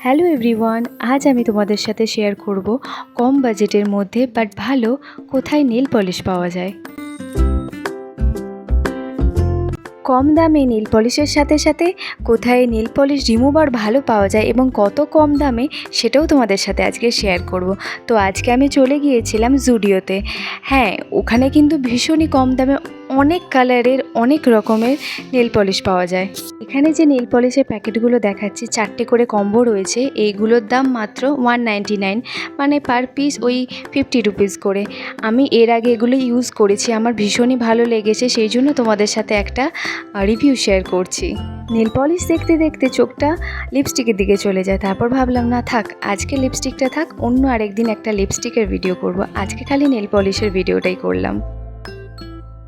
Hello everyone আজ আমি তোমাদের সাথে শেয়ার করব কম বাজেটের মধ্যে বাট ভালো কোথায় নেল পলিশ পাওয়া যায়। কম দামে নীল পলিশের সাথে সাথে কোথায় নীল পলিশ রিমুভার ভালো পাওয়া যায় এবং কত কম দামে সেটাও তোমাদের সাথে আজকে শেয়ার করব। তো আজকে আমি চলে গিয়েছিলাম জুডিওতে হ্যাঁ ওখানে কিন্তু ভীষণই কম দামে অনেক কালারের, অনেক রকমের নেল পলিশ পাওয়া যায়। এখানে যে নেল পলিশের প্যাকেটগুলো দেখাচ্ছি, চারটে করে কম্বো রয়েছে। এইগুলোর দাম মাত্র ওয়ান মানে পার পিস ওই ফিফটি রুপিস করে। আমি এর আগে এগুলো ইউজ করেছি, আমার ভীষণই ভালো লেগেছে, সেই জন্য তোমাদের সাথে একটা রিভিউ শেয়ার করছি। নেল পলিশ দেখতে দেখতে চোখটা লিপস্টিকের দিকে চলে যায়। তারপর ভাবলাম, না, থাক, আজকে লিপস্টিকটা থাক, অন্য আরেকদিন একটা লিপস্টিকের ভিডিও করব। আজকে খালি নেল পলিশের ভিডিওটাই করলাম।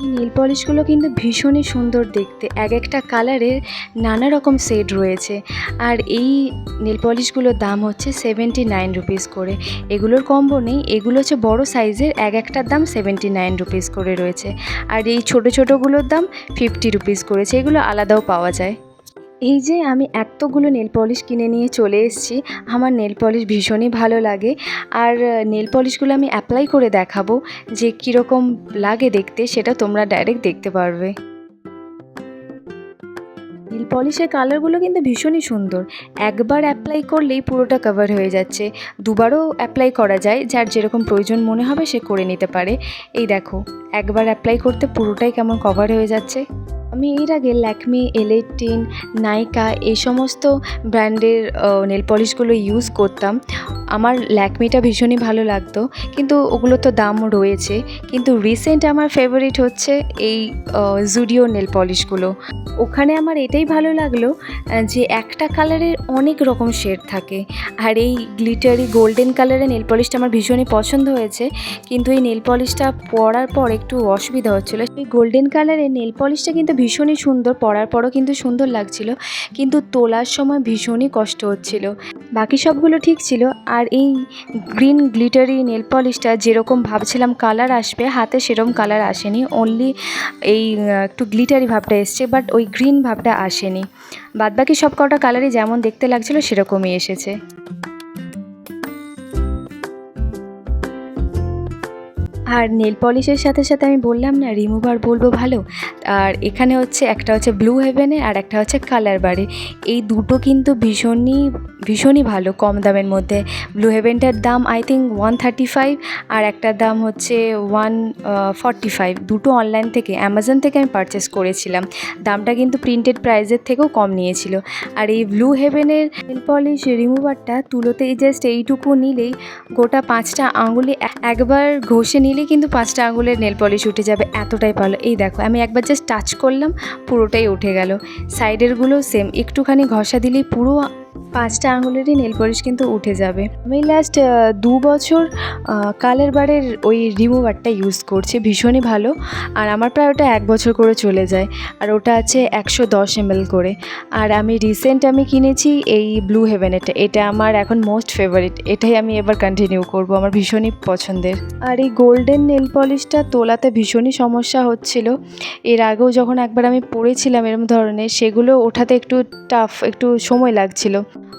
নেল পলিশগুলো কিন্তু ভীষণই সুন্দর দেখতে। এক একটা কালারের নানা রকম শেড রয়েছে। আর এই নীল পলিশগুলোর দাম হচ্ছে সেভেন্টি নাইন রুপিস করে। এগুলোর কম্বো নেই, এগুলো হচ্ছে বড় সাইজের এক একটার দাম সেভেন্টি নাইন রুপিস করে রয়েছে। আর এই ছোটো ছোটোগুলোর দাম ফিফটি রুপিস করেছে। এগুলো আলাদাও পাওয়া যায়। এই যে আমি এতগুলো নেল পলিশ কিনে নিয়ে চলে এসেছি, আমার নেল পলিশ ভীষণই ভালো লাগে। আর নেল পলিশগুলো আমি অ্যাপ্লাই করে দেখাবো যে কীরকম লাগে দেখতে, সেটা তোমরা ডাইরেক্ট দেখতে পারবে। নীল পলিশের কালারগুলো কিন্তু ভীষণই সুন্দর। একবার অ্যাপ্লাই করলেই পুরোটা কভার হয়ে যাচ্ছে। দুবারও অ্যাপ্লাই করা যায়, যার যেরকম প্রয়োজন মনে হবে সে করে নিতে পারে। এই দেখো, একবার অ্যাপ্লাই করতে পুরোটাই কেমন কভার হয়ে যাচ্ছে। আমি এর আগে ল্যাকমি এলেটিন নাইকা এই সমস্ত ব্র্যান্ডের নেল পলিশগুলো ইউজ করতাম। আমার ল্যাকমিটা ভীষণই ভালো লাগতো। কিন্তু ওগুলো তো দাম রয়েছে। কিন্তু রিসেন্ট আমার ফেভারিট হচ্ছে এই জুডিও নেল পলিশগুলো। ওখানে আমার এটাই ভালো লাগল যে একটা কালারের অনেক রকম শেড থাকে। আর এই গ্লিটারি গোল্ডেন কালারের নেল পলিশটা আমার ভীষণই পছন্দ হয়েছে। কিন্তু এই নেল পলিশটা পরার পর একটু অসুবিধা হচ্ছিল। এই গোল্ডেন কালারের নেল পলিশটা কিন্তু ভীষণই সুন্দর, পরার পরও কিন্তু সুন্দর লাগছিল, কিন্তু তোলার সময় ভীষণই কষ্ট হচ্ছিল। বাকি সবগুলো ঠিক ছিল, আর এই গ্রিন গ্লিটারি নেল পলিশটা যেরকম ভাবছিলাম কালার আসবে, হাতে সেরকম কালার আসেনি অনলি এই একটু গ্লিটারি ভাবটা এসছে বাট ওই গ্রিন ভাবটা আসেনি। বাদবাকি সব কটা কালারই যেমন দেখতে লাগছিল, সেরকমই এসেছে। আর নেল পলিশের সাথে সাথে আমি বললাম না রিমুভার বলব ভালো। আর এখানে হচ্ছে একটা হচ্ছে ব্লু হেভেনে আর একটা হচ্ছে কালার বারে এই দুটো কিন্তু ভীষণই ভীষণই ভালো কম দামের মধ্যে। ব্লু হেভেনটার দাম I think one thirty five আর একটার দাম হচ্ছে ওয়ান ফর্টি ফাইভ দুটো অনলাইন থেকে অ্যামাজন থেকে আমি পারচেস করেছিলাম। দামটা কিন্তু প্রিন্টেড প্রাইসের থেকেও কম নিয়েছিল। আর এই ব্লু হেভেনের নেল পলিশ রিমুভারটা তুলোতে জাস্ট এইটুকু নিলেই গোটা পাঁচটা আঙুলে একবার ঘষে নিলেই কিন্তু পাঁচটা আঙুলের নেল পলিশ উঠে যাবে এতটাই ভালো। এই দেখো, আমি একবার জাস্ট টাচ করলাম, পুরোটাই উঠে গেল। সাইডেরগুলো সেম একটুখানি ঘষা দিলেই পুরো পাঁচটা আঙুলেরই নেল পলিশ কিন্তু উঠে যাবে। আমি লাস্ট দু বছর কালের বারের ওই রিমুভারটা ইউজ করছি, ভীষণই ভালো। আর আমার প্রায় ওটা এক বছর করে চলে যায়। আর ওটা আছে একশো দশ এমএল করে। আর আমি রিসেন্ট আমি কিনেছি এই ব্লু হেভেনেরটা এটা। এটা আমার এখন মোস্ট ফেভারিট এটাই আমি এবার কন্টিনিউ করব, আমার ভীষণই পছন্দের। আর এই গোল্ডেন নেল পলিশটা তোলাতে ভীষণই সমস্যা হচ্ছিল। এর আগেও যখন একবার আমি পরেছিলাম এরকম ধরনের, সেগুলো ওঠাতে একটু টাফ একটু সময় লাগছিল।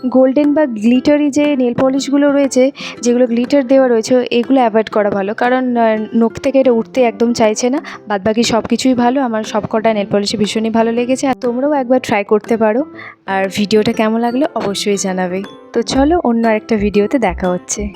গোল্ডেন বা গ্লিটারি যে নেল পলিশগুলো রয়েছে, যেগুলো গ্লিটার দেওয়া রয়েছে, এগুলো অ্যাভয়েড করা ভালো। কারণ নখ থেকে এটা উঠতে একদম চাইছে না। বাদবাকি সব কিছুই ভালো। আমার সব কটা নেল পলিশে ভীষণই ভালো লেগেছে। আর তোমরাও একবার ট্রাই করতে পারো। আর ভিডিওটা কেমন লাগল অবশ্যই জানাবে। তো চলো অন্য আরেকটা ভিডিওতে দেখা হচ্ছে।